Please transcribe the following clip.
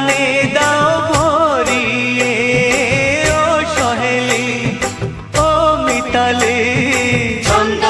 গানে দাও ভরিয়ে ও সহেলি ও মিতালি। ছন্দ